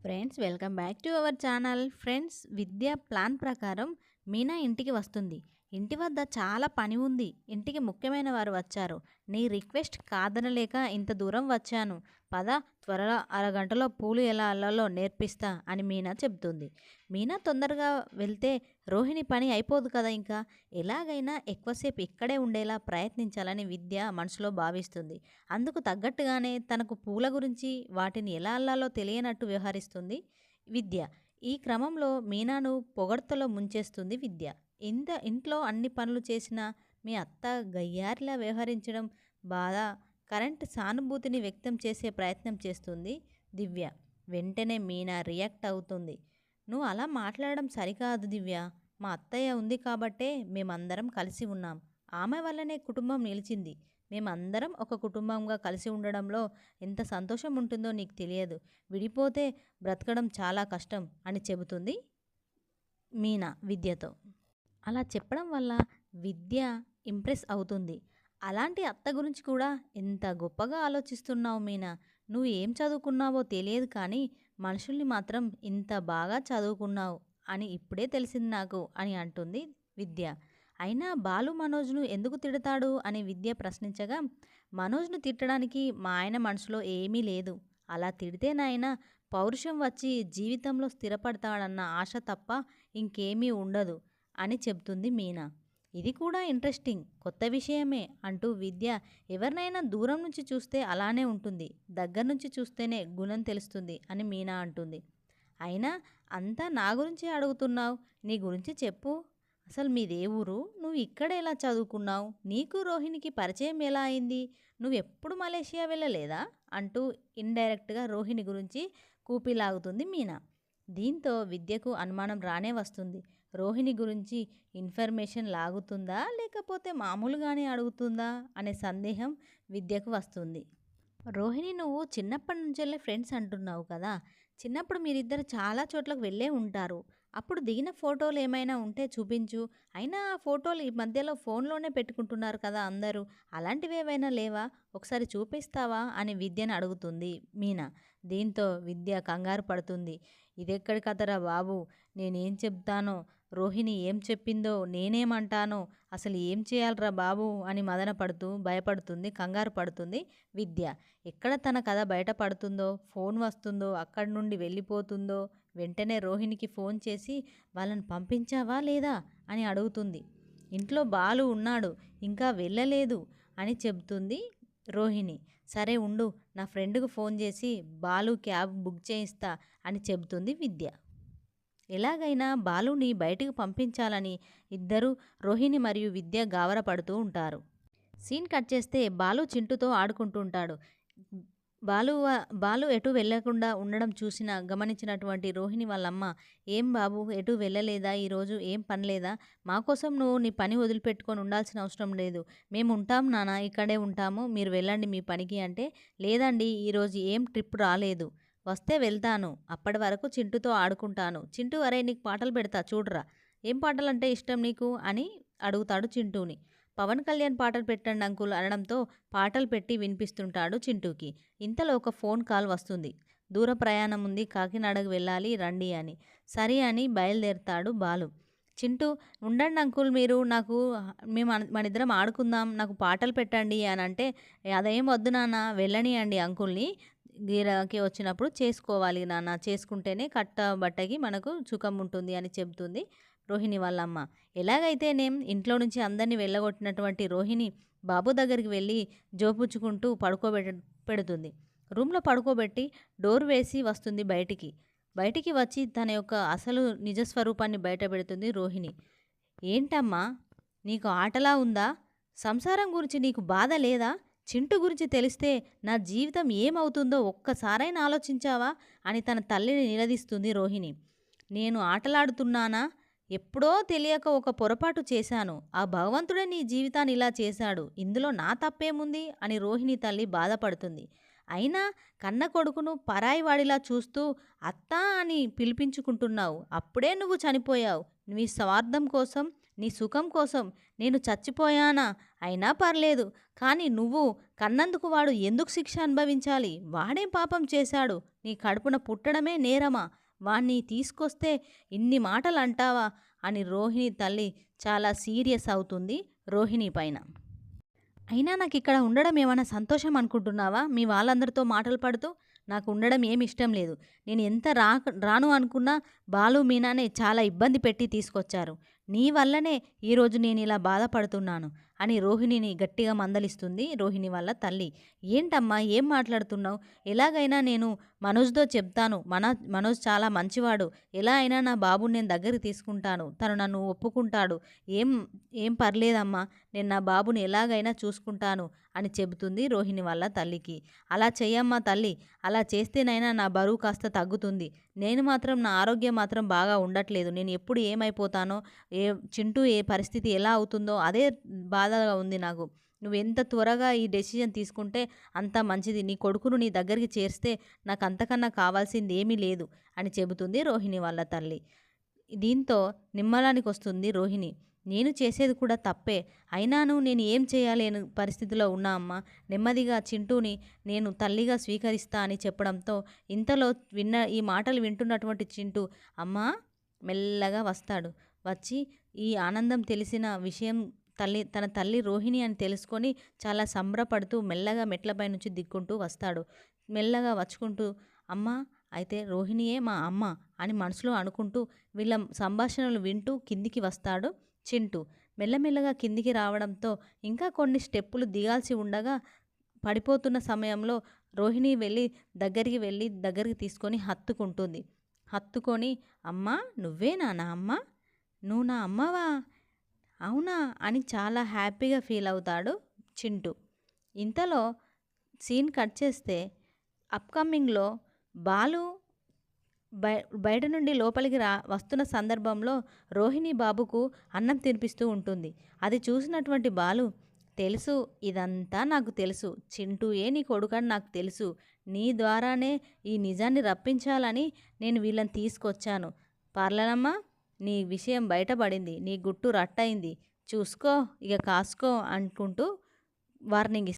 Friends welcome back to our channel friends Vidya plan ప్రకారం మీనా ఇంటికి వస్తుంది. ఇంటి వద్ద చాలా పని ఉంది. ఇంటికి ముఖ్యమైన వారు వచ్చారు. నీ రిక్వెస్ట్ కాదనలేక ఇంత దూరం వచ్చాను. పద త్వరలో అరగంటలో పూలు ఎలా అల్లాలో నేర్పిస్తా అని మీనా చెబుతుంది మీనా తొందరగా వెళ్తే రోహిణి పని అయిపోదు కదా ఇంకా. ఎలాగైనా ఎక్కువసేపు ఇక్కడే ఉండేలా ప్రయత్నించాలని విద్య మనసులో భావిస్తుంది. అందుకు తగ్గట్టుగానే తనకు పూల గురించి వాటిని ఎలా అల్లాలో తెలియనట్టు వ్యవహరిస్తుంది విద్య. ఈ క్రమంలో మీనాను పొగడ్తలో ముంచేస్తుంది విద్య. ఇంత ఇంట్లో అన్ని పనులు చేసిన మీ అత్త గయ్యారిలా వ్యవహరించడం బాధ కరెంట్ సానుభూతిని వ్యక్తం చేసే ప్రయత్నం చేస్తుంది దివ్య. వెంటనే మీనా రియాక్ట్ అవుతుంది. నువ్వు అలా మాట్లాడడం సరికాదు దివ్య. మా అత్తయ్య ఉంది కాబట్టే మేమందరం కలిసి ఉన్నాం. ఆమె వల్లనే కుటుంబం నిలిచింది. మేమందరం ఒక కుటుంబంగా కలిసి ఉండడంలో ఎంత సంతోషం ఉంటుందో నీకు తెలియదు. విడిపోతే బ్రతకడం చాలా కష్టం అని చెబుతుంది మీనా విద్యతో. అలా చెప్పడం వల్ల విద్య ఇంప్రెస్ అవుతుంది. అలాంటి అత్త గురించి కూడా ఎంత గొప్పగా ఆలోచిస్తున్నావు మీనా? నువ్వు ఏం చదువుకున్నావో తెలియదు కానీ మనుషుల్ని మాత్రం ఇంత బాగా చదువుకున్నావు. అని ఇప్పుడే తెలిసింది నాకు అని అంటుంది విద్య. అయినా బాలు మనోజ్ను ఎందుకు తిడతాడు అని విద్య ప్రశ్నించగా మనోజ్ను తిట్టడానికి మా ఆయన మనసులో ఏమీ లేదు. అలా తిడితే నాయన పౌరుషం వచ్చి జీవితంలో స్థిరపడతాడన్న ఆశ తప్ప ఇంకేమీ ఉండదు అని చెబుతుంది మీనా. ఇది కూడా ఇంట్రెస్టింగ్ కొత్త విషయమే అంటూ విద్య ఎవరినైనా దూరం నుంచి చూస్తే అలానే ఉంటుంది దగ్గర నుంచి చూస్తేనే గుణం తెలుస్తుంది అని మీనా అంటుంది. అయినా అంతా నా గురించి అడుగుతున్నావు? నీ గురించి చెప్పు. అసలు మీదే ఊరు? నువ్వు ఇక్కడ ఎలా చదువుకున్నావు? నీకు రోహిణికి పరిచయం ఎలా అయింది? నువ్వు ఎప్పుడు మలేషియా వెళ్ళలేదా? అంటూ ఇండైరెక్ట్గా రోహిణి గురించి కూపిలాగుతుంది మీనా. దీంతో విద్యకు అనుమానం రానే వస్తుంది. రోహిణి గురించి ఇన్ఫర్మేషన్ లాగుతుందా? లేకపోతే మామూలుగానే అడుగుతుందా? అనే సందేహం విద్యకు వస్తుంది. రోహిణి నువ్వు చిన్నప్పటి నుంచెల్లే ఫ్రెండ్స్ అంటున్నావు కదా? చిన్నప్పుడు మీరిద్దరు చాలా చోట్లకు వెళ్ళే ఉంటారు. అప్పుడు దిగిన ఫోటోలు ఏమైనా ఉంటే చూపించు. అయినా ఆ ఫోటోలు ఈ మధ్యలో ఫోన్లోనే పెట్టుకుంటున్నారు కదా అందరూ. అలాంటివి ఏవైనా లేవా? ఒకసారి చూపిస్తావా? అని విద్యను అడుగుతుంది మీనా. దీంతో విద్య కంగారు పడుతుంది. ఇదెక్కడి కథరా బాబు? నేనేం చెప్తానో? రోహిణి ఏం చెప్పిందో నేనేమంటానో అసలు ఏం చేయాలరా బాబు అని మదన పడుతూ భయపడుతుంది కంగారు పడుతుంది విద్య. ఎక్కడ తన కథ బయటపడుతుందో ఫోన్ వస్తుందో అక్కడి నుండి వెళ్ళిపోతుందో వెంటనే రోహిణికి ఫోన్ చేసి వాళ్ళని పంపించావా లేదా? అని అడుగుతుంది. ఇంట్లో బాలు ఉన్నాడు ఇంకా వెళ్ళలేదు అని చెబుతుంది రోహిణి. సరే ఉండు నా ఫ్రెండ్కు ఫోన్ చేసి బాలు క్యాబ్ బుక్ చేయిస్తా అని చెబుతుంది విద్య. ఎలాగైనా బాలుని బయటకు పంపించాలని ఇద్దరు రోహిణి మరియు విద్య గావరపడుతూ ఉంటారు. సీన్ కట్ చేస్తే బాలు చింటుతో ఆడుకుంటూ ఉంటాడు. బాలు బాలు ఎటు వెళ్ళకుండా ఉండడం చూసిన గమనించినటువంటి రోహిణి వాళ్ళమ్మ ఏం బాబు ఎటు వెళ్ళలేదా? ఈరోజు ఏం పని లేదా? మా కోసం నువ్వు నీ పని వదిలిపెట్టుకొని ఉండాల్సిన అవసరం లేదు. మేము ఉంటాం నాన్న ఇక్కడే ఉంటాము. మీరు వెళ్ళండి మీ పనికి అంటే లేదండి ఈరోజు ఏం ట్రిప్ రాలేదు. వస్తే వెళ్తాను. అప్పటి వరకు చింటుతో ఆడుకుంటాను. చింటు అరే నీకు పాటలు పెడతా చూడరా. ఏం పాటలు అంటే ఇష్టం నీకు? అని అడుగుతాడు చింటూని. పవన్ కళ్యాణ్ పాటలు పెట్టండి అంకుల్ అనడంతో పాటలు పెట్టి వినిపిస్తుంటాడు చింటూకి. ఇంతలో ఒక ఫోన్ కాల్ వస్తుంది. దూర ప్రయాణం ఉంది కాకినాడకు వెళ్ళాలి రండి అని. సరే అని బయలుదేరుతాడు బాలు. చింటూ ఉండండి అంకుల్ మీరు నాకు మేము మన ఇద్దరం ఆడుకుందాం నాకు పాటలు పెట్టండి అని అంటే అదేం వద్దు నాన్న వెళ్ళనియండి అంకుల్ని. గీరకి వచ్చినప్పుడు చేసుకోవాలి నాన్న. చేసుకుంటేనే కట్ట బట్టకి మనకు సుఖం ఉంటుంది అని చెబుతుంది రోహిణి వాళ్ళమ్మ. ఎలాగైతేనేం ఇంట్లో నుంచి అందరినీ వెళ్ళగొట్టినటువంటి రోహిణి బాబు దగ్గరికి వెళ్ళి జోపుచ్చుకుంటూ పడుకోబెట పెడుతుంది. రూమ్లో పడుకోబెట్టి డోర్ వేసి వస్తుంది బయటికి. బయటికి వచ్చి తన యొక్క అసలు నిజస్వరూపాన్ని బయట పెడుతుంది రోహిణి. ఏంటమ్మా నీకు ఆటలా ఉందా? సంసారం గురించి నీకు బాధ లేదా? చింటు గురించి తెలిస్తే నా జీవితం ఏమవుతుందో ఒక్కసారైనా ఆలోచించావా? అని తన తల్లిని నిలదీస్తుంది రోహిణి. నేను ఆటలాడుతున్నానా? ఎప్పుడో తెలియక ఒక పొరపాటు చేశాను. ఆ భగవంతుడే నీ జీవితాన్ని ఇలా చేశాడు. ఇందులో నా తప్పేముంది? అని రోహిణి తల్లి బాధపడుతుంది. అయినా కన్న కొడుకును పరాయి వాడిలా చూస్తూ అత్తా అని పిలిపించుకుంటున్నావు. అప్పుడే నువ్వు చనిపోయావు. నీ స్వార్థం కోసం నీ సుఖం కోసం నేను చచ్చిపోయానా? అయినా పర్లేదు. కానీ నువ్వు కన్నందుకు వాడు ఎందుకు శిక్ష అనుభవించాలి? వాడేం పాపం చేశాడు? నీ కడుపున పుట్టడమే నేరమా? వాణ్ణి తీసుకొస్తే ఇన్ని మాటలు అంటావా అని రోహిణి తల్లి చాలా సీరియస్ అవుతుంది రోహిణి పైన. అయినా నాకు ఇక్కడ ఉండడం ఏమైనా సంతోషం అనుకుంటున్నావా? మీ వాళ్ళందరితో మాటలు పడుతూ నాకు ఉండడం ఏమి ఇష్టం లేదు. నేను ఎంత రా రాను అనుకున్నా బాలు మీనానే చాలా ఇబ్బంది పెట్టి తీసుకొచ్చారు. నీ వల్లనే ఈరోజు నేను ఇలా బాధపడుతున్నాను అని రోహిణిని గట్టిగా మందలిస్తుంది రోహిణి వాళ్ళ తల్లి. ఏంటమ్మా ఏం మాట్లాడుతున్నావు? ఎలాగైనా నేను మనోజ్తో చెప్తాను. మన మనోజ్ చాలా మంచివాడు. ఎలా అయినా నా బాబుని నేను దగ్గరికి తీసుకుంటాను. తను నన్ను ఒప్పుకుంటాడు. ఏం ఏం పర్లేదమ్మా నేను నా బాబుని ఎలాగైనా చూసుకుంటాను అని చెబుతుంది రోహిణి వాళ్ళ తల్లికి. అలా చెయ్యమ్మా తల్లి అలా చేస్తేనైనా నా బరువు కాస్త తగ్గుతుంది. నేను మాత్రం నా ఆరోగ్యం మాత్రం బాగా ఉండట్లేదు. నేను ఎప్పుడు ఏమైపోతానో ఏ చింటూ ఏ పరిస్థితి ఎలా అవుతుందో అదే బాధగా ఉంది నాకు. నువ్వు ఎంత త్వరగా ఈ డెసిజన్ తీసుకుంటే అంత మంచిది. నీ కొడుకును నీ దగ్గరికి చేరిస్తే నాకు అంతకన్నా కావాల్సింది ఏమీ లేదు అని చెబుతుంది రోహిణి వాళ్ళ తల్లి. దీంతో నిమ్మలానికి వస్తుంది రోహిణి. నేను చేసేది కూడా తప్పే. అయినాను నేను ఏం చేయలేని పరిస్థితిలో ఉన్నా అమ్మ. నెమ్మదిగా చింటూని నేను తల్లిగా స్వీకరిస్తా అని చెప్పడంతో ఇంతలో విన్న ఈ మాటలు వింటున్నటువంటి చింటూ అమ్మా మెల్లగా వస్తాడు. వచ్చి ఈ ఆనందం తెలిసిన విషయం తల్లి తన తల్లి రోహిణి అని తెలుసుకొని చాలా సంబరపడుతూ మెల్లగా మెట్లపై నుంచి దిక్కుంటూ వస్తాడు. మెల్లగా వచ్చుకుంటూ అమ్మ అయితే రోహిణియే మా అమ్మ అని మనసులో అనుకుంటూ వీళ్ళ సంభాషణలు వింటూ కిందికి వస్తాడు చింటూ. మెల్లమెల్లగా కిందికి రావడంతో ఇంకా కొన్ని స్టెప్పులు దిగాల్సి ఉండగా పడిపోతున్న సమయంలో రోహిణి వెళ్ళి దగ్గరికి వెళ్ళి దగ్గరికి తీసుకొని హత్తుకుంటుంది. హత్తుకొని అమ్మ నువ్వేనా నా అమ్మ నువ్వు నా అమ్మవా? అవునా? అని చాలా హ్యాపీగా ఫీల్ అవుతాడు చింటూ. ఇంతలో సీన్ కట్ చేస్తే అప్కమింగ్లో బాలు బయ బయట నుండి లోపలికి రా వస్తున్న సందర్భంలో రోహిణి బాబుకు అన్నం తినిపిస్తూ ఉంటుంది. అది చూసినటువంటి బాలు తెలుసు ఇదంతా నాకు తెలుసు. చింటూయే నీ కొడుకని నాకు తెలుసు. నీ ద్వారానే ఈ నిజాన్ని రప్పించాలని నేను వీళ్ళని తీసుకొచ్చాను. పర్లేనమ్మా నీ విషయం బయటపడింది నీ గుట్టు రట్టయింది చూసుకో ఇక కాసుకో అనుకుంటూ వార్నింగ్